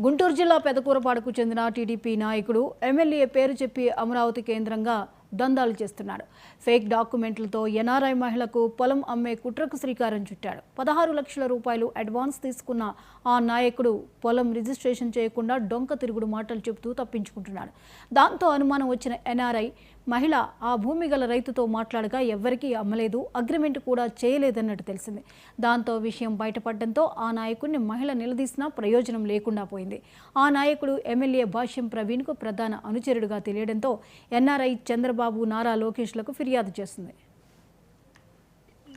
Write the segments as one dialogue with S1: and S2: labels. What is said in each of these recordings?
S1: గుంటూరు జిల్లా పెదకూరపాడుకు చెందిన టీడీపీ నాయకుడు ఎమ్మెల్యే పేరు చెప్పి అమరావతి కేంద్రంగా దందాలు చేస్తున్నాడు. ఫేక్ డాక్యుమెంట్లతో ఎన్ఆర్ఐ మహిళకు పొలం అమ్మే కుట్రకు శ్రీకారం చుట్టాడు. పదహారు లక్షల రూపాయలు అడ్వాన్స్ తీసుకున్న ఆ నాయకుడు పొలం రిజిస్ట్రేషన్ చేయకుండా డొంక తిరుగుడు మాటలు చెబుతూ తప్పించుకుంటున్నాడు. దాంతో అనుమానం వచ్చిన ఎన్ఆర్ఐ మహిళ ఆ భూమి గల రైతుతో మాట్లాడగా ఎవ్వరికీ అమ్మలేదు అగ్రిమెంట్ కూడా చేయలేదన్నట్టు తెలిసింది. దాంతో విషయం బయటపడడంతో ఆ నాయకుడిని మహిళ నిలదీసినా ప్రయోజనం లేకుండా పోయింది. ఆ నాయకుడు ఎమ్మెల్యే భాష్యం ప్రవీణ్కు ప్రధాన అనుచరుడుగా తెలియడంతో ఎన్ఆర్ఐ చంద్రబాబు నారా లోకేష్లకు ఫిర్యాదు చేస్తుంది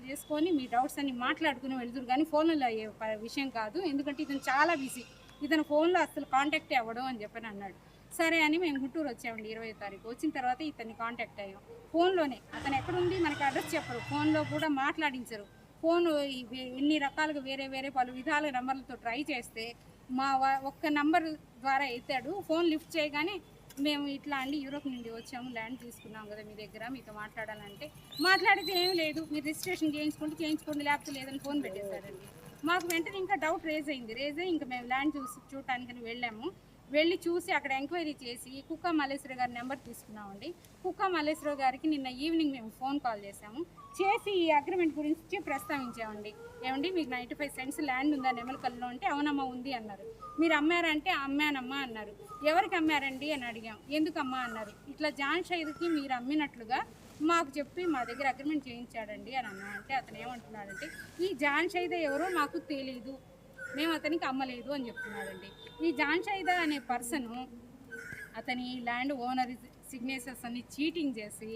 S2: చేసుకొని మీ డౌట్స్ అన్ని మాట్లాడుకుని వెళ్తురు కానీ ఫోన్లో అయ్యే విషయం కాదు. ఎందుకంటే ఇతను చాలా బిజీ. ఇతను ఫోన్లో అసలు కాంటాక్ట్ అవ్వడం అని చెప్పని అన్నాడు. సరే అని మేము గుంటూరు వచ్చామండి ఇరవై తారీఖు. వచ్చిన తర్వాత ఇతన్ని కాంటాక్ట్ అయ్యాం. ఫోన్లోనే. అతను ఎక్కడుంది? మనకి అడ్రస్ చెప్పరు. ఫోన్లో కూడా మాట్లాడించరు. ఫోన్ ఎన్ని రకాలుగా వేరే వేరే పలు విధాల నెంబర్లతో ట్రై చేస్తే మా ఒక్క నంబర్ ద్వారా ఎత్తాడు. ఫోన్ లిఫ్ట్ చేయగానే మేము ఇట్లా అండి యూరోప్ నుండి వచ్చాము. ల్యాండ్ తీసుకున్నాం కదా మీ దగ్గర మీతో మాట్లాడాలంటే. మాట్లాడితే ఏం లేదు. మీరు రిజిస్ట్రేషన్ చేయించుకుంటే చేయించుకోండి లేకపోతే లేదని ఫోన్ పెట్టేశారండి. మాకు వెంటనే ఇంకా డౌట్ రేజ్ అయింది. రేజ్ అయ్యి ఇంకా మేము ల్యాండ్ చూసి చూడటానికి వెళ్ళాము. వెళ్ళి చూసి అక్కడ ఎంక్వైరీ చేసి కుక్క మల్లేశ్వర గారి నెంబర్ తీసుకున్నామండి. కుక్క మల్లేశ్వర గారికి నిన్న ఈవినింగ్ మేము ఫోన్ కాల్ చేశాము. చేసి ఈ అగ్రిమెంట్ గురించి ప్రస్తావించామండి. ఏమండి మీకు నైంటీ ఫైవ్ సెంట్స్ ల్యాండ్ ఉందా నెమలకల్లో అంటే అవునమ్మా ఉంది అన్నారు. మీరు అమ్మారంటే అమ్మానమ్మా అన్నారు. ఎవరికి అమ్మారండి అని అడిగాం. ఎందుకమ్మా అన్నారు. ఇట్లా జాన్ షైద్కి మీరు అమ్మినట్లుగా మాకు చెప్పి మా దగ్గర అగ్రిమెంట్ చేయించాడండి అని అన్నా. అంటే అతను ఏమంటున్నాడంటే ఈ జాన్ షైద ఎవరో మాకు తెలియదు మేము అతనికి అమ్మలేదు అని చెప్తున్నాడండి. ఈ జాన్ షైదా అనే పర్సను అతని ల్యాండ్ ఓనర్ సిగ్నేచర్స్ అన్ని చీటింగ్ చేసి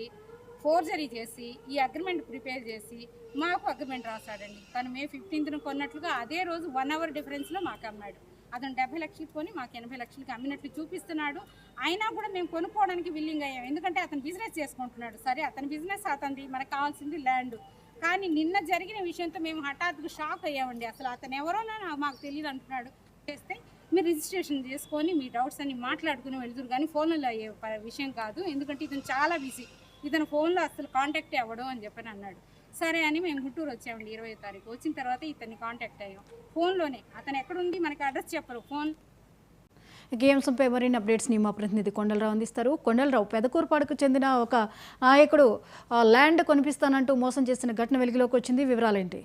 S2: ఫోర్జరీ చేసి ఈ అగ్రిమెంట్ ప్రిపేర్ చేసి మాకు అగ్రిమెంట్ రాశాడండి. తను మే ఫిఫ్టీన్త్న కొన్నట్లుగా అదే రోజు వన్ అవర్ డిఫరెన్స్లో మాకు అమ్మాడు. అతను డెబ్బై లక్షలు కొని మాకు ఎనభై లక్షలకి అమ్మినట్లు చూపిస్తున్నాడు. అయినా కూడా మేము కొనుక్కోవడానికి విల్లింగ్ అయ్యాం. ఎందుకంటే అతను బిజినెస్ చేసుకుంటున్నాడు. సరే అతని బిజినెస్ అతనిది. మనకు కావాల్సింది ల్యాండ్ కానీ నిన్న జరిగిన విషయంతో మేము హఠాత్తుగా షాక్ అయ్యామండి. అసలు అతను ఎవరో మాకు తెలియదు అంటున్నాడు. చేస్తే మీరు రిజిస్ట్రేషన్ చేసుకొని మీ డౌట్స్ అన్ని మాట్లాడుకుని వెళ్తురు. కానీ ఫోన్లో అయ్యే ప- విషయం కాదు. ఎందుకంటే ఇతను చాలా బిజీ. ఇతను ఫోన్లో అసలు కాంటాక్ట్ అవ్వడం అని చెప్పని అన్నాడు. సరే అని మేము గుంటూరు వచ్చామండి ఇరవై తారీఖు. వచ్చిన తర్వాత ఇతన్ని కాంటాక్ట్ అయ్యాం. ఫోన్లోనే. అతను ఎక్కడుంది? మనకి అడ్రస్ చెప్పరు. ఫోన్
S1: ఇక ఈ అంశంపై మరిన్ని అప్డేట్స్ని మా ప్రతినిధి కొండలరావు అందిస్తారు. కొండలరావు పెదకూరుపాడుకు చెందిన ఒక నాయకుడు ల్యాండ్ కొనిపిస్తానంటూ మోసం చేసిన ఘటన వెలుగులోకి వచ్చింది. వివరాలేంటి?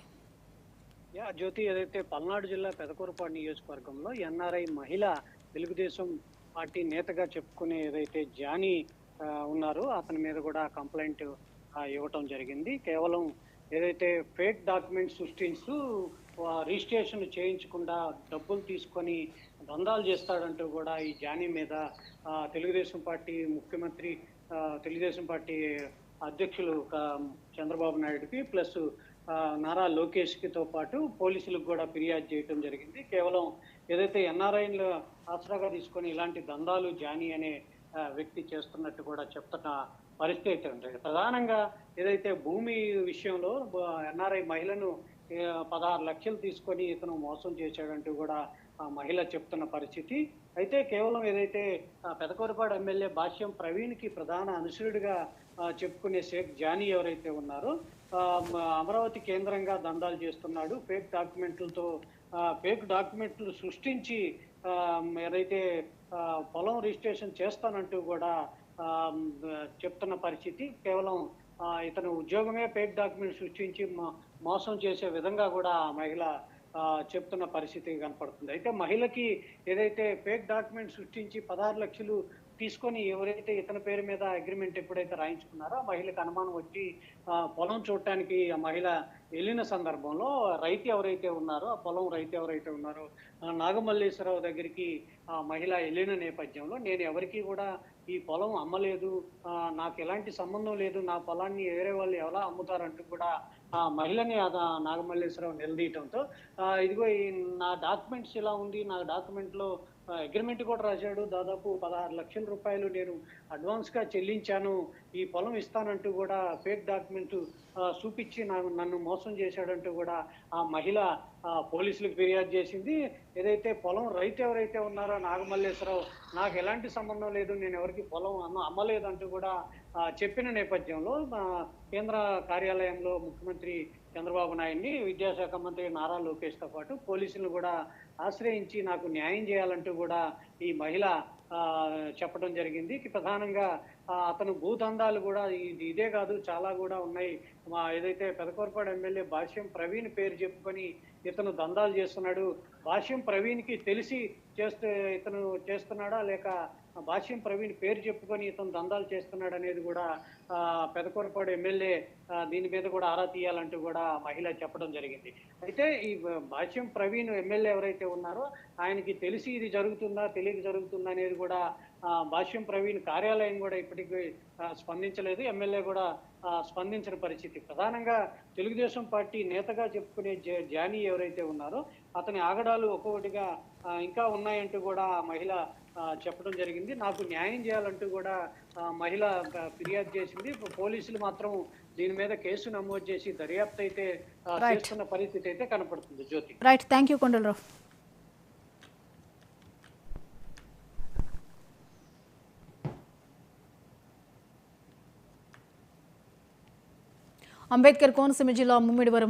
S3: యా జ్యోతి ఏదైతే పల్నాడు జిల్లా పెదకూరపాడు నియోజకవర్గంలో ఎన్ఆర్ఐ మహిళ తెలుగుదేశం పార్టీ నేతగా చెప్పుకునే ఏదైతే జానీ ఉన్నారో అతని మీద కూడా కంప్లైంట్ ఇవ్వటం జరిగింది. కేవలం ఏదైతే ఫేక్ డాక్యుమెంట్స్ సృష్టించు రిజిస్ట్రేషన్ చేయించకుండా డబ్బులు తీసుకొని దందాలు చేస్తాడంటూ కూడా ఈ జానీ మీద తెలుగుదేశం పార్టీ ముఖ్యమంత్రి తెలుగుదేశం పార్టీ అధ్యక్షులు చంద్రబాబు నాయుడుకి ప్లస్ నారా లోకేష్కితో పాటు పోలీసులకు కూడా ఫిర్యాదు చేయడం జరిగింది. కేవలం ఏదైతే ఎన్ఆర్ఐలు ఆసరాగా తీసుకొని ఇలాంటి దందాలు జానీ అనే వ్యక్తి చేస్తున్నట్టు కూడా చెప్తున్న పరిస్థితి ఉంది. ప్రధానంగా ఏదైతే భూమి విషయంలో ఎన్ఆర్ఐ మహిళను పదహారు లక్షలు తీసుకొని ఇతను మోసం చేశాడంటూ కూడా ఆ మహిళ చెప్తున్న పరిస్థితి. అయితే కేవలం ఏదైతే పెదకూరపాడు ఎమ్మెల్యే భాష్యం ప్రవీణ్కి ప్రధాన అనుసరుడిగా చెప్పుకునే షేక్ జానీ ఎవరైతే ఉన్నారో అమరావతి కేంద్రంగా దందాలు చేస్తున్నాడు. ఫేక్ డాక్యుమెంట్లతో ఫేక్ డాక్యుమెంట్లు సృష్టించి ఏదైతే పొలం రిజిస్ట్రేషన్ చేస్తానంటూ కూడా చెప్తున్న పరిస్థితి కేవలం ఆ, ఇతను ఉద్యోగమే పేడ్ డాక్యుమెంట్ సృష్టించి మోసం చేసే విధంగా కూడా మహిళ ఆ, చెప్తున్న పరిస్థితి కనపడుతుంది. అయితే మహిళకి ఏదైతే ఫేక్ డాక్యుమెంట్ సృష్టించి పదహారు లక్షలు తీసుకొని ఎవరైతే ఇతని పేరు మీద అగ్రిమెంట్ ఎప్పుడైతే రాయించుకున్నారో ఆ మహిళకు అనుమానం వచ్చి ఆ, పొలం చూడటానికి ఆ మహిళ వెళ్ళిన సందర్భంలో రైతు ఎవరైతే ఉన్నారో ఆ పొలం రైతు ఎవరైతే ఉన్నారో నాగమల్లేశ్వరరావు దగ్గరికి ఆ మహిళ వెళ్ళిన నేపథ్యంలో నేను ఎవరికి కూడా ఈ పొలం అమ్మలేదు నాకు ఎలాంటి సంబంధం లేదు నా పొలాన్ని వేరే వాళ్ళు ఎలా అమ్ముతారంటూ కూడా ఆ మహిళని నాగమల్లేశ్వరరావు నిలదీయటంతో ఇదిగో ఈ నా డాక్యుమెంట్స్ ఇలా ఉంది నా డాక్యుమెంట్లో అగ్రిమెంట్ కూడా రాశాడు. దాదాపు పదహారు లక్షల రూపాయలు నేను అడ్వాన్స్గా చెల్లించాను. ఈ పొలం ఇస్తానంటూ కూడా ఫేక్ డాక్యుమెంట్ చూపించి నన్ను మోసం చేశాడంటూ కూడా ఆ మహిళ పోలీసులకు ఫిర్యాదు చేసింది. ఏదైతే పొలం రైతు ఎవరైతే ఉన్నారో నాగమల్లేశ్వరరావు నాకు ఎలాంటి సంబంధం లేదు నేను ఎవరికి పొలం అమ్మ అమ్మలేదంటూ కూడా చెప్పిన నేపథ్యంలో కేంద్ర కార్యాలయంలో ముఖ్యమంత్రి చంద్రబాబు నాయుడిని విద్యాశాఖ మంత్రి నారా లోకేష్తో పాటు పోలీసులను కూడా ఆశ్రయించి నాకు న్యాయం చేయాలంటూ కూడా ఈ మహిళ చెప్పడం జరిగింది. ప్రధానంగా అతను భూదందాలు కూడా ఇది ఇదే కాదు చాలా కూడా ఉన్నాయి. మా ఏదైతే పెదకూరపాడు ఎమ్మెల్యే భాష్యం ప్రవీణ్ పేరు చెప్పుకొని ఇతను దందాలు చేస్తున్నాడు. భాష్యం ప్రవీణ్కి తెలిసి చేస్తే ఇతను చేస్తున్నాడా లేక భాష్యం ప్రవీణ్ పేరు చెప్పుకొని ఇతను దందాలు చేస్తున్నాడు అనేది కూడా ఆ, ఎమ్మెల్యే దీని మీద కూడా ఆరా తీయాలంటూ కూడా మహిళ చెప్పడం జరిగింది. అయితే ఈ భాష్యం ప్రవీణ్ ఎమ్మెల్యే ఎవరైతే ఉన్నారో ఆయనకి తెలిసి ఇది జరుగుతుందా తెలియక జరుగుతుందా అనేది కూడా భాష్యం ప్రవీణ్ కార్యాలయం కూడా ఇప్పటికీ స్పందించలేదు. ఎమ్మెల్యే కూడా స్పందించిన పరిస్థితి. ప్రధానంగా తెలుగుదేశం పార్టీ నేతగా చెప్పుకునే జ- జానీ ఎవరైతే ఉన్నారో అతని ఆగడాలు ఒక్కొక్కటిగా ఇంకా ఉన్నాయంటూ కూడా ఆ మహిళ చెప్పడం జరిగింది. నాకు న్యాయం చేయాలంటూ కూడా మహిళ ఫిర్యాదు చేసింది. పోలీసులు మాత్రం దీని మీద కేసు నమోదు చేసి దర్యాప్తు అయితే. చేస్తున్న పరిస్థితి అయితే కనపడుతుంది. Jyoti.
S1: Right thank you Kondalarao. Ambedkar Konaseema జిల్లా ముమ్మిడివరం